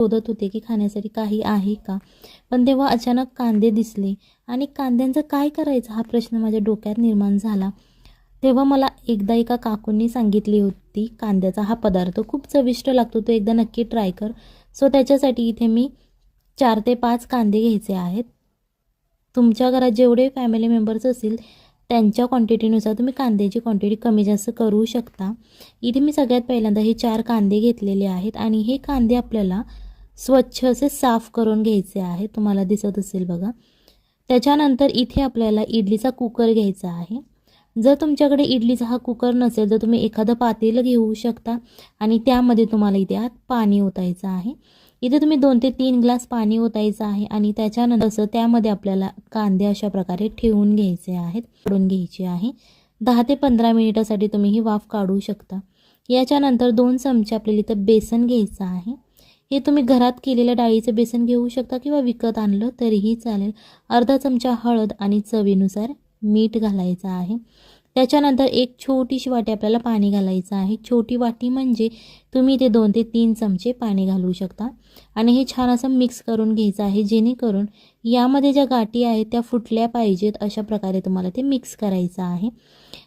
शोधत होते की खाण्यासाठी काही आहे का? पण तेव्हा अचानक कांदे दिसले. आणि कांद्यांचं काय करायचं? हा प्रश्न माझ्या डोक्यात निर्माण झाला. तेव्हा मला एकदा एका काकूंनी सांगितली होती कांद्याचा हा पदार्थ खूप चविष्ट लागतो. तो एकदा नक्की ट्राय कर. सो त्याच्यासाठी इथे मी चार ते पाच कांदे घ्यायचे आहेत. तुमच्या घरात जेवढे फॅमिली मेंबर्स असतील त्यांच्या क्वांटिटीनुसार तुम्ही कांद्याची क्वांटिटी कमी जास्त करू शकता. इथे मी सगळ्यात पहिल्यांदा हे चार कांदे घेतलेले आहेत. आणि हे कांदे आपल्याला स्वच्छ असे साफ करून घ्यायचे आहे तुम्हाला दिसत असेल बघा. त्याच्यानंतर इथे आपल्याला इडलीचा कुकर घ्यायचा आहे. जर तुमच्याकडे इडलीचा हा कुकर नसेल तर तुम्ही एखादं पातेलं घेऊ शकता आणि त्यामध्ये तुम्हाला इथे आत पाणी ओतायचं आहे. इथे तुम्ही दोन ते तीन ग्लास पाणी ओतायचं आहे आणि त्याच्यानंतर असं त्यामध्ये आपल्याला कांदे अशा प्रकारे ठेवून घ्यायचे आहेत काढून घ्यायचे आहे. दहा ते पंधरा मिनिटासाठी तुम्ही ही वाफ काढू शकता. याच्यानंतर दोन चमचे आपल्याला इथं बेसन घ्यायचं आहे. हे तुम्ही घरात केलेलं डाळीचं बेसन घेऊ शकता किंवा विकत आणलं तरीही चालेल. अर्धा चमचा हळद आणि चवीनुसार मीठ घालायचं आहे. त्याच्यानंतर एक छोटीशी वाटी आपल्याला पाणी घालायचं आहे. छोटी वाटी म्हणजे तुम्ही ते दोन ते तीन चमचे पाणी घालू शकता. आणि हे छान असं मिक्स करून घ्यायचं आहे. जेणेकरून यामध्ये ज्या गाठी आहेत त्या फुटल्या पाहिजेत अशा प्रकारे तुम्हाला ते मिक्स करायचं आहे.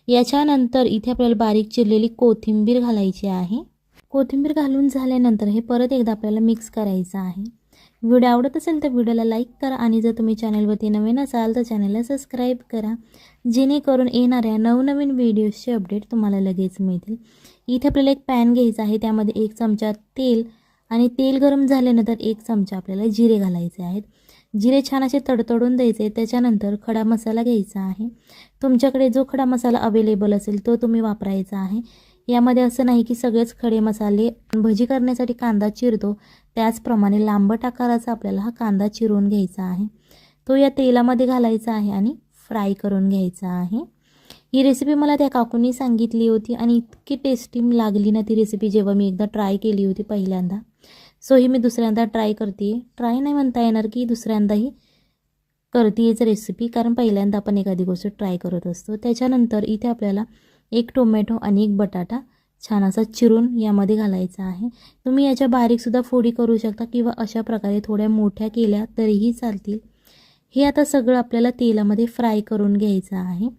याच्यानंतर इथे आपल्याला बारीक चिरलेली कोथिंबीर घालायची आहे. कोथिंबीर घालून झाल्यानंतर हे परत एकदा आपल्याला मिक्स करायचं आहे. व्हिडिओ आवडत असेल तर व्हिडिओला लाईक करा आणि जर तुम्ही चॅनलवरती नवीन असाल तर चॅनलला सबस्क्राईब करा. जेणेकरून येणाऱ्या नवनवीन व्हिडिओजचे अपडेट तुम्हाला लगेच मिळतील. इथे आपल्याला एक पॅन घ्यायचा आहे त्यामध्ये एक चमचा तेल आणि तेल गरम झाल्यानंतर एक चमचा आपल्याला जिरे घालायचे आहेत. जिरे छान असे तडतडून द्यायचे त्याच्यानंतर खडा मसाला घ्यायचा आहे. तुमच्याकडे जो खडा मसाला अवेलेबल असेल तो तुम्ही वापरायचा आहे. यामध्ये असं नाही की सगळेच खडे मसाले भजी करण्यासाठी कांदा चिरतो त्याचप्रमाणे लांबट आकाराचा आपल्याला हा कांदा चिरून घ्यायचा आहे. तो या तेलामध्ये घालायचा आहे आणि फ्राय करून घ्यायचा आहे. ही रेसिपी मला त्या काकूंनी सांगितली होती आणि इतकी टेस्टी लागली ना ती रेसिपी जेव्हा मी एकदा ट्राय केली होती पहिल्यांदा. सो ही मी दुसऱ्यांदा ट्राय करते. ट्राय नाही म्हणता येणार की दुसऱ्यांदाही करतेच रेसिपी कारण पहिल्यांदा आपण एखादी गोष्ट ट्राय करत असतो. त्याच्यानंतर इथे आपल्याला एक टोमॅटो आणि एक बटाटा छान असा चिरून यामध्ये घालायचा आहे. तुम्ही याच्या बारीकसुद्धा फोडी करू शकता किंवा अशा प्रकारे थोड्या मोठ्या केल्या तरीही चालतील. हे आता सगळं आपल्याला तेलामध्ये फ्राय करून घ्यायचं आहे.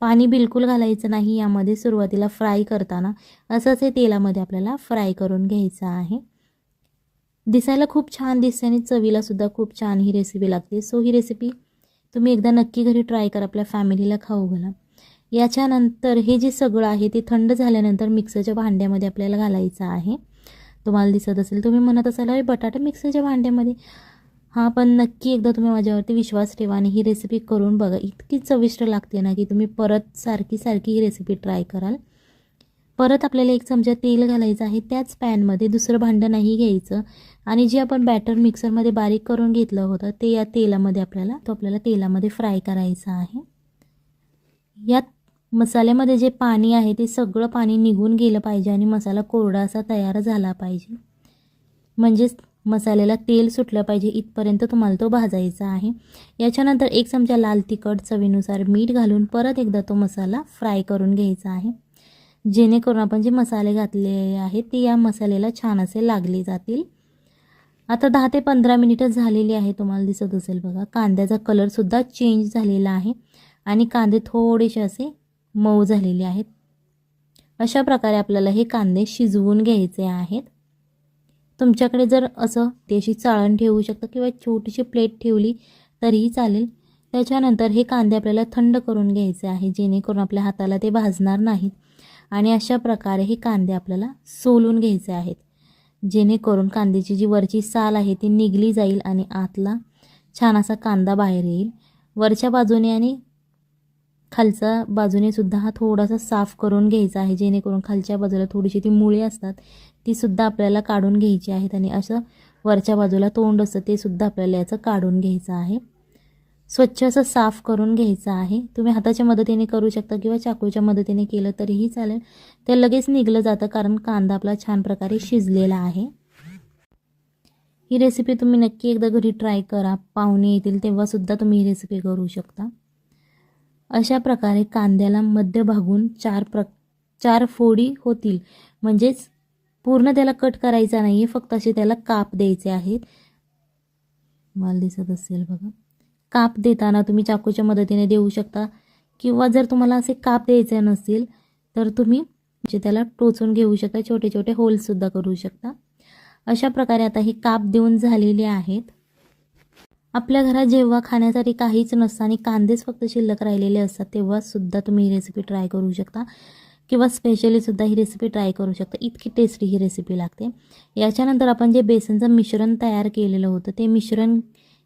पाणी बिलकुल घालायचं नाही यामध्ये सुरुवातीला फ्राय करताना. असंच हे तेलामध्ये आपल्याला फ्राय करून घ्यायचं आहे. दिसायला खूप छान दिसते आणि चवीलासुद्धा खूप छान ही रेसिपी लागते. सो ही रेसिपी तुम्ही एकदा नक्की घरी ट्राय करा. आपल्या फॅमिलीला खाऊ घाला. याच्यानंतर हे जे सगळं आहे ते थंड झाल्यानंतर मिक्सरच्या भांड्यामध्ये आपल्याला घालायचं आहे. तुम्हाला दिसत असेल तुम्ही म्हणत असाल अरे बटाटा मिक्सरच्या भांड्यामध्ये. हां पण नक्की एकदा तुम्ही माझ्यावरती विश्वास ठेवा आणि ही रेसिपी करून बघा. इतकी चविष्ट लागते ना की तुम्ही परत सारखी सारखी ही रेसिपी ट्राय कराल. परत आपल्याला एक चमचा तेल घालायचं आहे त्याच पॅनमध्ये दुसरं भांडं नाही घ्यायचं. आणि जे आपण बॅटर मिक्सरमध्ये बारीक करून घेतलं होतं ते या तेलामध्ये आपल्याला तो आपल्याला तेलामध्ये फ्राय करायचा आहे. यात मसाल्यामध्ये जे पाणी आहे ते सगळं पाणी निघून गेलं पाहिजे आणि मसाला कोरडा असा तयार झाला पाहिजे. म्हणजेच मसाल्याला तेल सुटलं पाहिजे इथपर्यंत तुम्हाला तो भाजायचा आहे. याच्यानंतर एक चमचा लाल तिखट चवीनुसार मीठ घालून परत एकदा तो मसाला फ्राय करून घ्यायचा आहे. जेणेकरून आपण जे मसाले घातलेले आहेत ते या मसाल्याला छान असे लागले जातील. आता दहा ते पंधरा मिनिटं झालेली आहे तुम्हाला दिसत असेल बघा. कांद्याचा कलरसुद्धा चेंज झालेला आहे. आणि कांदे थोडेसे असे मऊ झालेले आहेत. अशा प्रकारे आपल्याला हे कांदे शिजवून घ्यायचे आहेत. तुमच्याकडे जर असं ते अशी चाळण ठेवू शकता किंवा छोटीशी प्लेट ठेवली तरीही चालेल. त्याच्यानंतर हे कांदे आपल्याला थंड करून घ्यायचे आहे जेणेकरून आपल्या हाताला ते भाजणार नाहीत. आणि अशा प्रकारे हे कांदे आपल्याला सोलून घ्यायचे आहेत. जेणेकरून कांद्याची जी वरची साल आहे ती निघली जाईल आणि आतला छान असा कांदा बाहेर येईल. वरच्या बाजूने आणि खालचा बाजूने सुद्धा हा थोडासा साफ करून घ्यायचा आहे जेणेकरून खालच्या बाजूला थोडीशी ती मुळे असतात ती सुद्धा आपल्याला काढून घ्यायची आहेत आणि असं वरच्या बाजूला तोंड असतं ते सुद्धा आपल्याला याचं काढून घ्यायचं आहे. स्वच्छ असं साफ करून घ्यायचं आहे. तुम्ही हाताच्या मदतीने करू शकता किंवा चाकूच्या मदतीने केलं तरीही चालेल. ते लगेच निघलं जातं कारण कांदा आपला छान प्रकारे शिजलेला आहे. ही रेसिपी तुम्ही नक्की एकदा घरी ट्राय करा. पाहुणे येतील तेव्हासुद्धा तुम्ही ही रेसिपी करू शकता. अशा प्रकारे कांद्याला मध्य भागून चार प्र चार फोडी होतील. म्हणजेच पूर्ण त्याला कट करायचा नाही आहे फक्त असे त्याला काप द्यायचे आहेत. मला दिसत असेल बघा. काप देताना तुम्ही चाकूच्या मदतीने देऊ शकता. किंवा जर तुम्हाला असे काप द्यायचे नसतील तर तुम्ही जे त्याला टोचून घेऊ शकता छोटे छोटे होलसुद्धा करू शकता. अशा प्रकारे आता हे काप देऊन झालेले आहेत. आपल्या घरात जेव्हा खाण्यासाठी काहीच नसतं आणि कांदेच फक्त शिल्लक राहिलेले असतात तेव्हासुद्धा तुम्ही ही रेसिपी ट्राय करू शकता. किंवा स्पेशलीसुद्धा ही रेसिपी ट्राय करू शकता. इतकी टेस्टी ही रेसिपी लागते. याच्यानंतर आपण जे बेसनचं मिश्रण तयार केलेलं होतं ते मिश्रण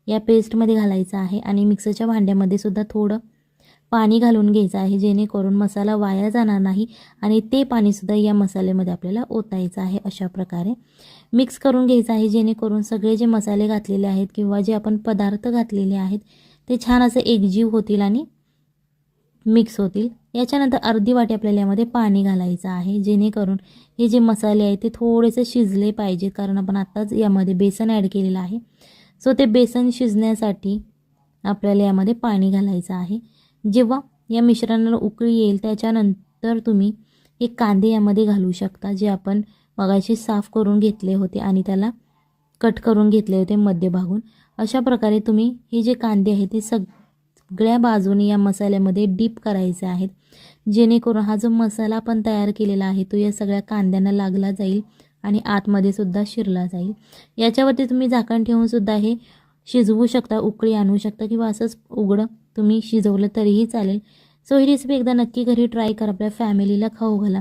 या पेस्टमध्ये घालायचं आहे आणि मिक्सरच्या भांड्यामध्ये सुद्धा थोडं पाणी घालून घ्यायचं आहे जेणेकरून मसाला वाया जाणार नाही आणि ते पाणीसुद्धा या मसाल्यामध्ये आपल्याला ओतायचं आहे अशा प्रकारे. मिक्स करून घ्यायचं आहे जेणेकरून सगळे जे मसाले घातलेले आहेत किंवा जे आपण पदार्थ घातलेले आहेत ते छान असं एकजीव होतील आणि मिक्स होतील. याच्यानंतर अर्धी वाटी आपल्याला यामध्ये पाणी घालायचं आहे जेणेकरून हे जे मसाले आहेत ते थोडेसे शिजले पाहिजेत कारण आपण आत्ताच यामध्ये बेसन ॲड केलेलं आहे. सो ते बेसन शिजण्यासाठी आपल्याला यामध्ये पाणी घालायचं आहे. जेव्हा या मिश्रणाला उकळी येईल त्याच्यानंतर तुम्ही हे कांदे यामध्ये घालू शकता जे आपण मगाशी साफ करून घेतले होते आणि त्याला कट करून घेतले होते मध्यभागून अशा प्रकारे तुम्ही हे जे कांदे आहेत ते सग सगळ्या बाजूने या मसाल्यामध्ये डीप करायचे आहेत. जेणेकरून हा जो मसाला आपण तयार केलेला आहे तो या सगळ्या कांद्यांना लागला जाईल आणि आतमध्ये सुद्धा शिरला जाईल. याच्यावरती तुम्ही झाकण ठेवून सुद्धा हे शिजवू शकता उकळी आणू शकता किंवा असंच उघडं तुम्ही शिजवलं तरीही चालेल. सो ही रेसिपी एकदा नक्की घरी ट्राय करा आपल्या फॅमिलीला खाऊ घाला.